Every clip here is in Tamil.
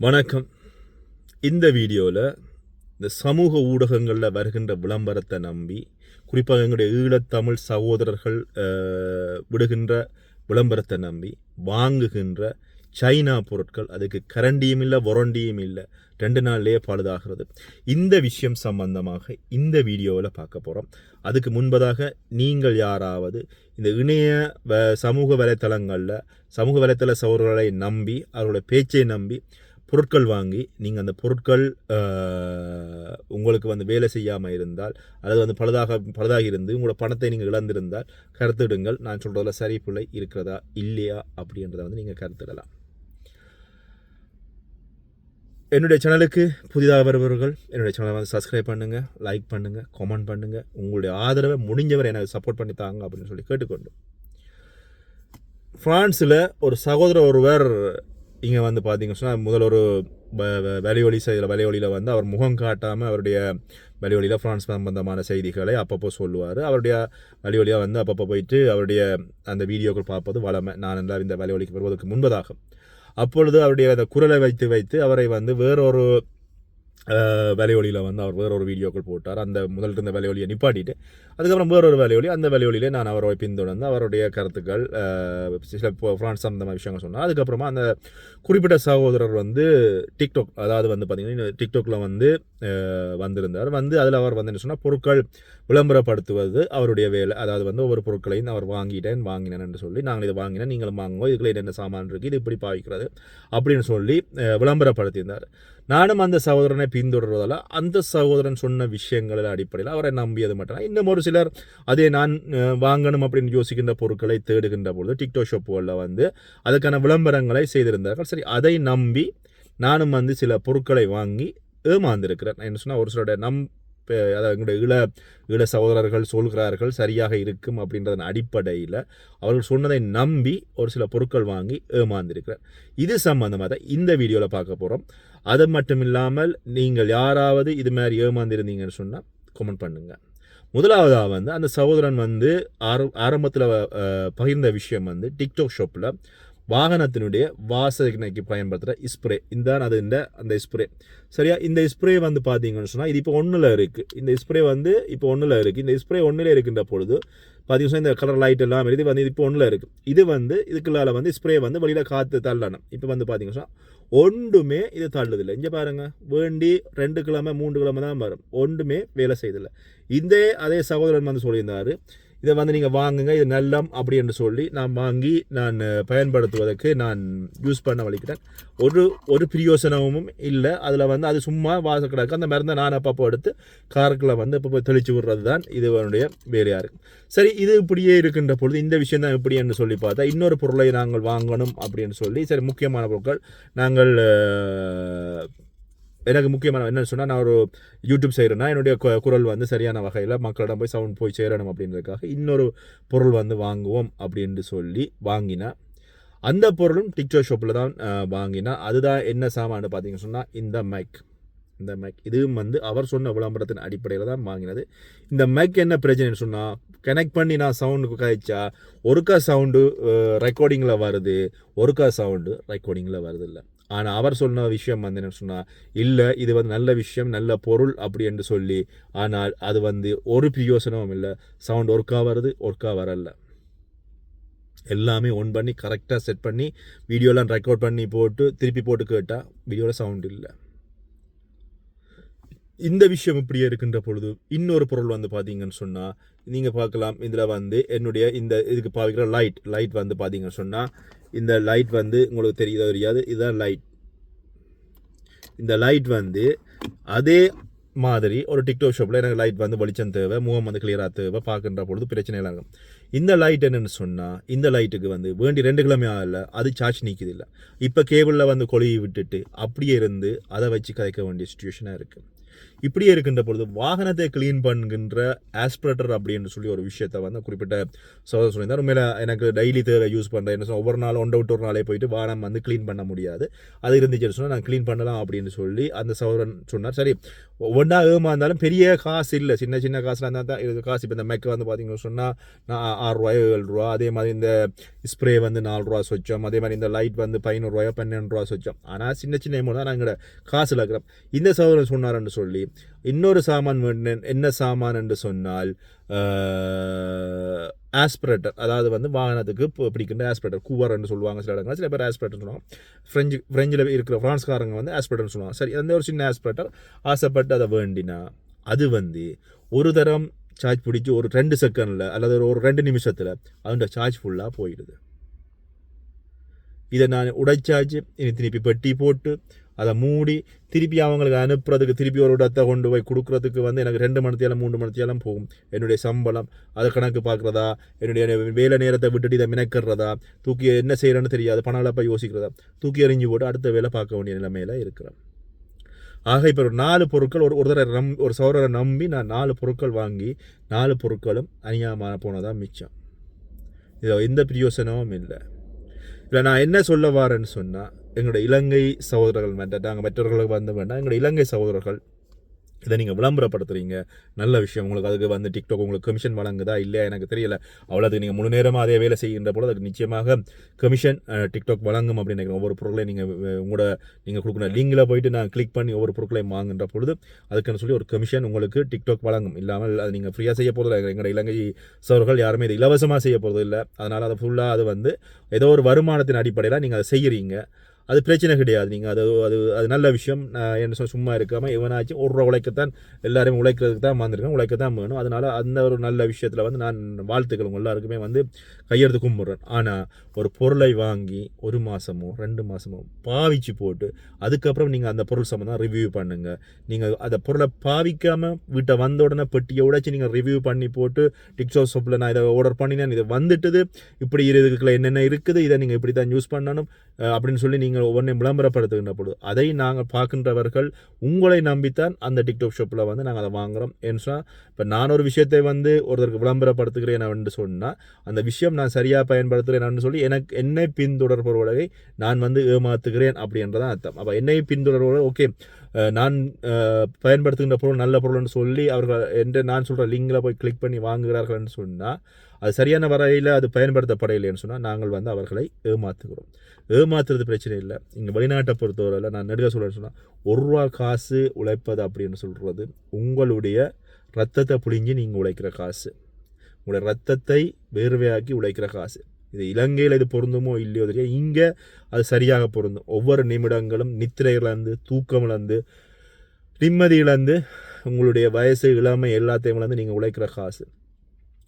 வணக்கம். இந்த வீடியோவில் இந்த சமூக ஊடகங்களில் வருகின்ற விளம்பரத்தை நம்பி குறிப்பாக எங்களுடைய ஈழத்தமிழ் சகோதரர்கள் விடுகின்ற விளம்பரத்தை நம்பி வாங்குகின்ற சைனா பொருட்கள் அதுக்கு கரண்டியும் இல்லை ஒரண்டியும் இல்லை ரெண்டு நாள்லேயே பழுதாகிறது. இந்த விஷயம் சம்பந்தமாக இந்த வீடியோவில் பார்க்க போகிறோம் அதுக்கு முன்பதாக நீங்கள் யாராவது இந்த இணைய வ சமூக வலைத்தளங்களில் சமூக வலைத்தள சகோதரர்களை நம்பி அவர்களுடைய பேச்சை நம்பி பொருட்கள் வாங்கி நீங்கள் அந்த பொருட்கள் உங்களுக்கு வந்து வேலை செய்யாமல் இருந்தால் அல்லது வந்து பழுதாக பழுதாக இருந்து உங்களோட பணத்தை நீங்கள் இழந்திருந்தால் கருத்திடுங்கள். நான் சொல்கிறதுல சரி பிள்ளை இருக்கிறதா இல்லையா அப்படின்றத வந்து நீங்கள் கருத்துடலாம். என்னுடைய சேனலுக்கு புதிதாக வருபவர்கள் என்னுடைய சேனலை வந்து சப்ஸ்கிரைப் பண்ணுங்கள் லைக் பண்ணுங்கள் கமெண்ட் பண்ணுங்கள் உங்களுடைய ஆதரவை முடிஞ்சவரை எனக்கு சப்போர்ட் பண்ணி தாங்க அப்படின்னு சொல்லி கேட்டுக்கொண்டு. ஃப்ரான்ஸில் ஒரு சகோதரர் ஒருவர் இங்கே வந்து பார்த்திங்க சொன்னால் முதல் ஒரு வ- வ- வலையொலி வந்து அவர் முகம் காட்டாமல் அவருடைய வலையொலியில் ஃப்ரான்ஸ் சம்பந்தமான செய்திகளை அப்பப்போ சொல்லுவார். அவருடைய வலையொலியாக வந்து அப்பப்போ போயிட்டு அவருடைய அந்த வீடியோக்கள் பார்ப்பது வளமை. நான் எல்லாம் இந்த வலையொலிக்கு வருவதற்கு முன்பதாகும். அப்பொழுது அவருடைய அந்த குரலை வைத்து வைத்து அவரை வந்து வேறொரு வேலையொலியில் வந்து அவர் வேறொரு வீடியோக்கள் போட்டார். அந்த முதல் இருந்த வேலையொலியை நிப்பாட்டிட்டு அதுக்கப்புறம் வேறொரு வேலையொலி அந்த வேலையொலியிலே நான் அவரை பின்தொடர்ந்து அவருடைய கருத்துக்கள் சில இப்போ ஃப்ரான்ஸ் சம்பந்தமான விஷயங்கள் சொன்னார். அதுக்கப்புறமா அந்த குறிப்பிட்ட சகோதரர் வந்து டிக்டாக் அதாவது வந்து பார்த்திங்கன்னா டிக்டாக்ல வந்து வந்திருந்தார். வந்து அதில் அவர் வந்து என்ன சொன்னால் பொருட்கள் விளம்பரப்படுத்துவது அவருடைய வேலை. அதாவது வந்து ஒவ்வொரு பொருட்களையும் அவர் வாங்கிட்டேன் வாங்கினேன் என்று சொல்லி நாங்கள் இதை வாங்கினேன் நீங்களும் வாங்குவோம் இதுக்குள்ள என்னென்ன சாமான் இருக்குது இது இப்படி பாவிக்கிறது அப்படின்னு சொல்லி விளம்பரப்படுத்தியிருந்தார். நானும் அந்த சகோதரனை பின்தொடர்வதால் அந்த சகோதரன் சொன்ன விஷயங்களின் அடிப்படையில் அவரை நம்பியது மட்டும் இன்னும் ஒரு சிலர் அதே நான் வாங்கணும் அப்படின்னு யோசிக்கின்ற பொருட்களை தேடுகின்ற பொழுது டிக்டோ ஷாப்புகளில் வந்து அதுக்கான விளம்பரங்களை செய்திருந்தார்கள். சரி அதை நம்பி நானும் வந்து சில பொருட்களை வாங்கி ஏமாந்திருக்கிறேன். நான் என்ன சொன்னால் ஒரு சிலருடைய நம் அதாவது எங்களுடைய இள இள சகோதரர்கள் சொல்கிறார்கள் சரியாக இருக்கும் அப்படின்றதன் அடிப்படையில் அவர்கள் சொன்னதை நம்பி ஒரு சில பொருட்கள் வாங்கி ஏமாந்திருக்கிறார். இது சம்பந்தமாக தான் இந்த வீடியோவில் பார்க்க போகிறோம் அது மட்டும் இல்லாமல் நீங்கள் யாராவது இது மாதிரி ஏமாந்திருந்தீங்கன்னு சொன்னால் கமெண்ட் பண்ணுங்கள் முதலாவதாக வந்து அந்த சகோதரன் வந்து ஆர ஆரம்பத்தில் பகிர்ந்த விஷயம் வந்து டிக்டாக் ஷாப்பில் வாகனத்தினுடைய வாசனைக்கு பயன்படுத்துகிற ஸ்ப்ரே இந்த அது இந்த அந்த ஸ்ப்ரே சரியா? இந்த ஸ்ப்ரே வந்து பார்த்தீங்கன்னு சொன்னால் இது இப்போ ஒன்றில் இருக்குது இந்த ஸ்ப்ரே வந்து இப்போ ஒன்றில் இருக்குது இந்த ஸ்ப்ரே ஒன்றில் இருக்கின்ற பொழுது பார்த்தீங்கன்னா இந்த கலர் லைட் எல்லாம் இது வந்து இப்போ ஒன்றில் இருக்குது இது வந்து இதுக்குள்ளால வந்து ஸ்ப்ரே வந்து வெளியில் காற்று தள்ளணும். இப்போ வந்து பார்த்தீங்கன்னா சொன்னா ஒன்றுமே இது தள்ளுதில்லை. இங்கே பாருங்க வேண்டி ரெண்டு கிழமை மூன்று கிழமை தான் வரும். ஒன்றுமே வேலை செய்தில்லை. இதே அதே சகோதரன் வந்து சொல்லியிருந்தார் இதை வந்து நீங்கள் வாங்குங்க இது நல்லம் அப்படி என்று சொல்லி நான் வாங்கி நான் பயன்படுத்துவதற்கு நான் யூஸ் பண்ண வலிக்கிறேன். ஒரு ஒரு பிரியோசனமும் இல்லை. அதில் வந்து அது சும்மா வாச கிடக்கு. அந்த மருந்தை நான் அப்பப்போ எடுத்து காருக்குள்ள வந்து அப்பப்போ தெளிச்சு விடுறது தான் இது என்னுடைய வேலையாக இருக்கும் சரி இது இப்படியே இருக்கின்ற பொழுது இந்த விஷயம் தான் எப்படி என்று சொல்லி பார்த்தா இன்னொரு பொருளை நாங்கள் வாங்கணும் அப்படின்னு சொல்லி சரி முக்கியமான பொருட்கள் நாங்கள் எனக்கு முக்கியமான என்னன்னு சொன்னால் நான் ஒரு யூடியூப் செய்கிறேன்னா என்னுடைய குரல் வந்து சரியான வகையில் மக்களிடம் போய் சவுண்ட் போய் சேரணும் அப்படின்றதுக்காக இன்னொரு பொருள் வந்து வாங்குவோம் அப்படின்ட்டு சொல்லி வாங்கினா அந்த பொருளும் டிக்டாக் ஷாப்பில் தான் வாங்கினேன் அதுதான் என்ன சாமான்னு பார்த்தீங்கன்னு சொன்னால் இந்த மைக் இந்த மைக் இதுவும் வந்து அவர் சொன்ன விளம்பரத்தின் அடிப்படையில் தான் வாங்கினது. இந்த மைக் என்ன பிரச்சனைன்னு சொன்னால் கனெக்ட் பண்ணி நான் சவுண்டுக்கு கழிச்சா ஒருக்கா சவுண்டு ரெக்கார்டிங்கில் வருது ஒருக்கா சவுண்டு ரெக்கார்டிங்கில் வருது இல்லை. ஆனால் அவர் சொன்ன விஷயம் வந்து என்ன சொன்னால் இல்லை இது வந்து நல்ல விஷயம் நல்ல பொருள் அப்படி என்று சொல்லி ஆனால் அது வந்து ஒரு பிரயோசனமும் இல்லை. சவுண்ட் ஒர்க்காக வருது ஒர்க்காக வரல. எல்லாமே ஒன் பண்ணி கரெக்டாக செட் பண்ணி வீடியோலாம் ரெக்கார்ட் பண்ணி போட்டு திருப்பி போட்டு கேட்டால் வீடியோவில் சவுண்ட் இல்லை. இந்த விஷயம் இப்படியே இருக்கின்ற பொழுது இன்னொரு பொருள் வந்து பார்த்தீங்கன்னு சொன்னால் நீங்கள் பார்க்கலாம். இதில் வந்து என்னுடைய இந்த இதுக்கு பாவிக்கிற லைட் லைட் வந்து பார்த்தீங்கன்னு சொன்னால் இந்த லைட் வந்து உங்களுக்கு தெரியுதோ தெரியாது? இதுதான் லைட் இந்த லைட் வந்து அதே மாதிரி ஒரு டிக்டாக் ஷாப்பில் எனக்கு லைட் வந்து வெளிச்சம் தேவை முகம் வந்து கிளியராக தேவை பார்க்குற பொழுது பிரச்சனை இல்லாங்க இந்த லைட் என்னென்னு சொன்னால் இந்த லைட்டுக்கு வந்து வேண்டி ரெண்டு கிழமை ஆகல அது சார்ஜ் நிற்கிது இல்லை. இப்போ கேபிளில் வந்து கொழுவி விட்டுட்டு அப்படியே இருந்து அதை வச்சு கதைக்க வேண்டிய சுச்சுவேஷனாக இருக்குது இப்படியே இருக்கின்ற பொழுது வாகனத்தை க்ளீன் பண்ணுகின்ற ஆஸ்பிரேட்டர் அப்படின்னு சொல்லி ஒரு விஷயத்தை வந்து குறிப்பிட்ட சோதனை சொல்லியிருந்தார். உண்மையில் எனக்கு டெய்லி தேவை யூஸ் பண்ணுறேன் என்ன ஒவ்வொரு நாள் ஒன்றை விட்டு ஒரு நாளே போயிட்டு வாகனம் வந்து க்ளீன் பண்ண முடியாது. அது இருந்துச்சுன்னு சொன்னால் நான் க்ளீன் பண்ணலாம் அப்படின்னு சொல்லி அந்த சௌரன் சொன்னார். சரி ஒவ்வொன்றா ஏமா இருந்தாலும் பெரிய காசு இல்லை. சின்ன சின்ன காசில் இருந்தால் தான் இது காசு. இப்போ இந்த மெக் வந்து பார்த்தீங்கன்னு சொன்னால் நான் ஆறுரூவாயோ ஏழு ரூபா. அதே மாதிரி இந்த ஸ்ப்ரே வந்து நாலு ரூபா சொச்சோம். அதே மாதிரி இந்த லைட் வந்து பதினோருவாயோ பன்னெண்டு ரூபா சொச்சம். ஆனால் சின்ன சின்ன அமௌண்ட் தான் நாங்கள் காசில் இருக்கிறோம் இந்த சௌரன் சொன்னார்ன்னு சொல்லி இன்னொரு சாமான் வேண்டினேன் என்ன சாமான்? என்று சொன்னால் ஆஸ்பிரேட்டர் அதாவது வந்து வாகனத்துக்கு பிடிக்கின்ற ஆஸ்பிரேட்டர் கூவர்ன்னு சொல்லுவாங்க சில இடங்கள் சில பேர் ஆஸ்பிரேட்டர் சொல்லுவாங்க. ஃப்ரெஞ்சு ஃப்ரெஞ்சில் இருக்கிற ஃப்ரான்ஸ்காரங்க வந்து ஆஸ்பிரேட்டர்னு சொல்லுவாங்க. சரி அந்த ஒரு சின்ன ஆஸ்பிரேட்டர் ஆசைப்பட்டு அதை வேண்டினா அது வந்து ஒரு தரம் சார்ஜ் பிடிச்சி ஒரு ரெண்டு செகண்டில் அல்லது ஒரு ரெண்டு நிமிஷத்தில் அதோட சார்ஜ் ஃபுல்லாக போயிடுது. இதை நான் உடைச்சாச்சு. இனி திருப்பி பெட்டி போட்டு அதை மூடி திருப்பி அவங்களுக்கு அனுப்புறதுக்கு திருப்பி ஒரு இடத்தை கொண்டு போய் கொடுக்குறதுக்கு வந்து எனக்கு ரெண்டு மணித்தேலம் மூணு மணித்தேலம் போகும். என்னுடைய சம்பளம் அதை கணக்கு பார்க்குறதா? என்னுடைய வேலை நேரத்தை விட்டுட்டு இதை மினக்கிறதா? தூக்கி என்ன செய்கிறேன்னு தெரியாது. பண இழப்பை யோசிக்கிறதா? தூக்கி எறிஞ்சு போட்டு அடுத்த வேலை பார்க்க வேண்டிய நிலைமையில் இருக்கிறேன். ஆக இப்போ ஒரு நாலு பொருட்கள் ஒரு ஒருத்தரை நம் ஒரு சோரரை நம்பி நான் நாலு பொருட்கள் வாங்கி நாலு பொருட்களும் அநியாயமாக போனதான் மிச்சம். இதில் எந்த பிரயோசனமும் இல்லை. இல்லை நான் என்ன சொல்ல வரேன்னு சொன்னால் எங்களுடைய இலங்கை சகோதரர்கள் வேண்டாம் நாங்கள் மற்றவர்களுக்கு வந்து வேண்டாம். எங்களுடைய இலங்கை சகோதரர்கள் இதை நீங்கள் விளம்பரப்படுத்துறீங்க. நல்ல விஷயம். உங்களுக்கு அதுக்கு வந்து டிக்டாக் உங்களுக்கு கமிஷன் வழங்குதா இல்லையா எனக்கு தெரியல. அவ்வளோதுக்கு நீங்கள் முழு நேரமாக அதே வேலை செய்கின்ற போது அதுக்கு நிச்சயமாக கமிஷன் டிக்டாக் வழங்கும் அப்படின்னு நினைக்கிறேன். ஒவ்வொரு பொருளையும் நீங்கள் உங்களோட நீங்கள் கொடுக்குற லிங்கில் போயிட்டு நான் கிளிக் பண்ணி ஒவ்வொரு பொருட்களையும் வாங்குன்ற பொழுது அதுக்குன்னு சொல்லி ஒரு கமிஷன் உங்களுக்கு டிக்டாக் வழங்கும். இல்லாமல் அது நீங்கள் ஃப்ரீயாக செய்ய போகிறதில்ல எங்களோட இலங்கை சவர்கள் யாருமே இது இலவசமாக செய்ய போகிறது இல்லை அதனால் அதை ஃபுல்லாக அது வந்து ஏதோ ஒரு வருமானத்தின் அடிப்படையில் நீங்கள் அதை செய்கிறீங்க அது பிரச்சனை கிடையாது. நீங்கள் அது அது அது நல்ல விஷயம். நான் என்ன சொல்ல சும்மா இருக்காமல் இவனாச்சும் ஒரு ரூபா உழைக்கத்தான் எல்லாருமே உழைக்கிறதுக்கு தான் வந்திருக்கேன் உழைக்கத்தான் வேணும். அதனால் அந்த ஒரு நல்ல விஷயத்தில் வந்து நான் வாழ்த்துக்கள் உங்கள் எல்லாருக்குமே வந்து கையெழுத்து கும்பிட்றேன். ஆனால் ஒரு பொருளை வாங்கி ஒரு மாதமோ ரெண்டு மாதமோ பாவிச்சு போட்டு அதுக்கப்புறம் நீங்கள் அந்த பொருள் சம்மந்தம் ரிவ்யூ பண்ணுங்கள் நீங்கள் அந்த பொருளை பாவிக்காமல் வீட்டை வந்த உடனே பெட்டியை உடைச்சி நீங்கள் ரிவ்யூ பண்ணி போட்டு டிக்ஸோ சோப்பில் நான் இதை ஆர்டர் பண்ணினேன் இது வந்துட்டுது இப்படி இதுக்குள்ள என்னென்ன இருக்குது இதை நீங்கள் இப்படி தான் யூஸ் பண்ணணும் அப்படின்னு சொல்லி நீங்கள் நீங்கள் ஒவ்வொன்றையும் விளம்பரப்படுத்துகின்ற பொழுது அதை நாங்கள் பார்க்கின்றவர்கள் உங்களை நம்பித்தான் அந்த டிக்டாக் ஷாப்பில் வந்து நாங்கள் அதை வாங்குகிறோம் ஏன்னு சொன்னால் இப்போ நான் ஒரு விஷயத்தை வந்து ஒருத்தருக்கு விளம்பரப்படுத்துகிறேன் என்று சொன்னால் அந்த விஷயம் நான் சரியாக பயன்படுத்துகிறேன் சொல்லி எனக்கு என்னை பின்தொடர்பவர்களை நான் வந்து ஏமாத்துகிறேன் அப்படின்றதான் அர்த்தம். அப்போ என்னை பின்தொடர்பவர்கள் ஓகே நான் பயன்படுத்துகின்ற பொருள் நல்ல பொருள்னு சொல்லி அவர்கள் என்று நான் சொல்கிற லிங்கில் போய் கிளிக் பண்ணி வாங்குகிறார்கள்னு சொன்னால் அது சரியான வரையில் அது பயன்படுத்தப்படையில்லைன்னு சொன்னால் நாங்கள் வந்து அவர்களை ஏமாத்துகிறோம். ஏமாத்துறது பிரச்சனை இல்லை. இங்கே வெளிநாட்டை பொறுத்தவரையில் நான் நெடுக சொல்கிறேன்னு சொன்னால் ஒரு ரூபா காசு உழைப்பது அப்படின்னு சொல்கிறது உங்களுடைய ரத்தத்தை புழிஞ்சு நீங்கள் உழைக்கிற காசு. உங்களுடைய ரத்தத்தை வேர்வையாக்கி உழைக்கிற காசு. இது இலங்கையில் இது பொருந்துமோ இல்லையோ தெரியும் இங்கே அது சரியாக பொருந்தும். ஒவ்வொரு நிமிடங்களும் நித்திரை இழந்து தூக்கம் இழந்து நிம்மதி இழந்து உங்களுடைய வயசு இளமை எல்லாத்தையும் இழந்து நீங்கள் உழைக்கிற காசு.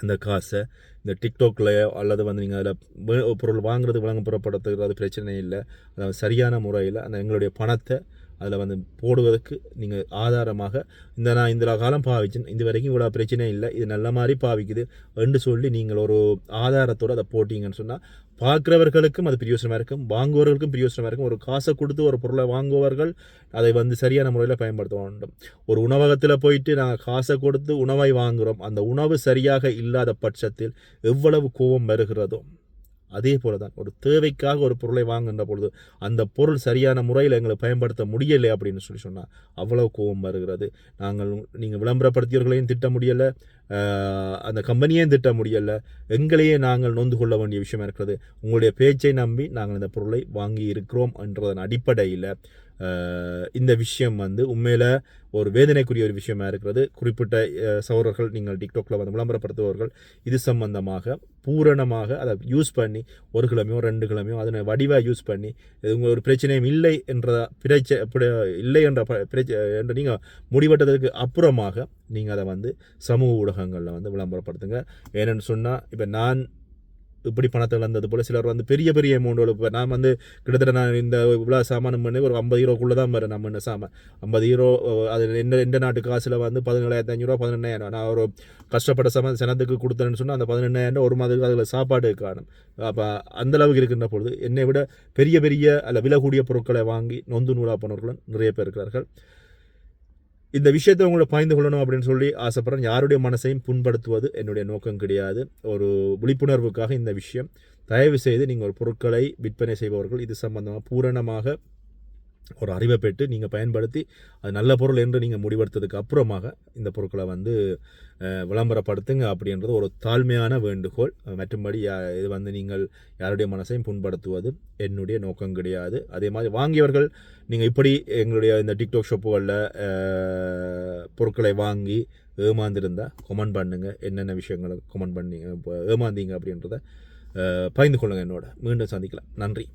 அந்த காசை இந்த டிக்டாக்லையோ அல்லது வந்து நீங்கள் அதில் பொருள் வாங்குறது வழங்கப்படப்படுத்துகிறது பிரச்சனை இல்லை. அதாவது சரியான முறையில் அந்த எங்களுடைய பணத்தை அதில் வந்து போடுவதற்கு நீங்கள் ஆதாரமாக இந்த நான் இந்த காலம் பாவிச்சேன் இது வரைக்கும் இவ்வளோ பிரச்சனை இல்லை இது நல்ல மாதிரி பாவிக்குது என்று சொல்லி நீங்கள் ஒரு ஆதாரத்தோடு அதை போட்டிங்கன்னு சொன்னால் பார்க்குறவர்களுக்கும் அது பிரியோசனமாக இருக்கும் வாங்குவவர்களுக்கும் பிரியோசனமாக இருக்கும். ஒரு காசை கொடுத்து ஒரு பொருளை வாங்குவவர்கள் அதை வந்து சரியான முறையில் பயன்படுத்த வேண்டும். ஒரு உணவகத்தில் போயிட்டு நாங்கள் காசை கொடுத்து உணவை வாங்குகிறோம் அந்த உணவு சரியாக இல்லாத பட்சத்தில் எவ்வளவு கோபம் வருகிறதோ அதே போல தான் ஒரு தேவைக்காக ஒரு பொருளை வாங்குகின்ற பொழுது அந்த பொருள் சரியான முறையில் எங்களை பயன்படுத்த முடியலை அப்படின்னு சொல்லி சொன்னால் அவ்வளோ கோபம் வருகிறது. நாங்கள் நீங்கள் விளம்பரப்படுத்தியவர்களையும் திட்ட முடியலை அந்த கம்பெனியையும் திட்ட முடியலை. எங்களையே நாங்கள் நொந்து கொள்ள வேண்டிய விஷயம் இருக்கிறது. உங்களுடைய பேச்சை நம்பி நாங்கள் இந்த பொருளை வாங்கி இருக்கிறோம் என்றதன் அடிப்படையில் இந்த விஷயம் வந்து உண்மையில் ஒரு வேதனைக்குரிய ஒரு விஷயமா இருக்கிறது. குறிப்பிட்ட சௌரர்கள் நீங்கள் டிக்டாக்ல வந்து விளம்பரப்படுத்துபவர்கள் இது சம்பந்தமாக பூரணமாக அதை யூஸ் பண்ணி ஒரு கிழமையோ ரெண்டு கிழமையோ அதனை வடிவாக யூஸ் பண்ணி உங்கள் ஒரு பிரச்சனையும் இல்லை என்றதை பிரச்ச இல்லை என்ற பிரச்ச என்று நீங்கள் முடிவெட்டதற்கு அப்புறமாக நீங்கள் அதை வந்து சமூக ஊடகங்களில் வந்து விளம்பரப்படுத்துங்க. ஏன்னு சொன்னால் இப்போ நான் இப்படி பணத்தை இழந்தது போல் சிலர் வந்து பெரிய பெரிய அமௌண்ட்டோட இப்போ நான் வந்து கிட்டத்தட்ட நான் இந்த இவ்வளோ சாமானம் பண்ணி ஒரு ஐம்பது ஹீரோக்குள்ளே தான் வரேன் நம்ம என்ன சாமான். ஐம்பது ஹீரோ அது எந்த எந்த நாட்டு காசில் வந்து பதினேழாயிரத்தி அஞ்சூறுவா பதினெண்ணாயிரம் நான் ஒரு கஷ்டப்பட்ட சம சனத்துக்கு கொடுத்தேன்னு சொன்னால் அந்த பதினெண்ணாயிரம் ஒரு மாதத்துக்கு அதில் சாப்பாடு காணும். அப்போ அந்தளவுக்கு இருக்கின்ற பொழுது என்னை விட பெரிய பெரிய அல்ல விலை கூடிய பொருட்களை வாங்கி நொந்து நூலா போனவர்களும் நிறைய பேர் இருக்கிறார்கள். இந்த விஷயத்தை உங்களை பயந்து கொள்ளணும் அப்படின்னு சொல்லி ஆசைப்படுறேன். யாருடைய மனசையும் புண்படுத்துவது என்னுடைய நோக்கம் கிடையாது. ஒரு விழிப்புணர்வுக்காக இந்த விஷயம். தயவு செய்து நீங்கள் ஒரு பொருட்களை விற்பனை செய்பவர்கள் இது சம்பந்தமாக பூரணமாக ஒரு அறிவை பெற்று நீங்கள் பயன்படுத்தி அது நல்ல பொருள் என்று நீங்கள் முடிவெடுத்ததுக்கு அப்புறமாக இந்த பொருட்களை வந்து விளம்பரப்படுத்துங்க அப்படின்றது ஒரு தாழ்மையான வேண்டுகோள். மற்றும்படி யா- இது வந்து நீங்கள் யாருடைய மனசையும் புண்படுத்துவது என்னுடைய நோக்கம் கிடையாது. அதே மாதிரி வாங்கியவர்கள் நீங்கள் இப்படி எங்களுடைய இந்த டிக்டாக் ஷாப்புகளில் பொருட்களை வாங்கி ஏமாந்துருந்தால் கொமெண்ட் பண்ணுங்கள் என்னென்ன விஷயங்களை கொமெண்ட் பண்ணீங்க ஏமாந்தீங்க அப்படின்றத பகிர்ந்து கொள்ளுங்கள் என்னோட. மீண்டும் சந்திக்கலாம். நன்றி.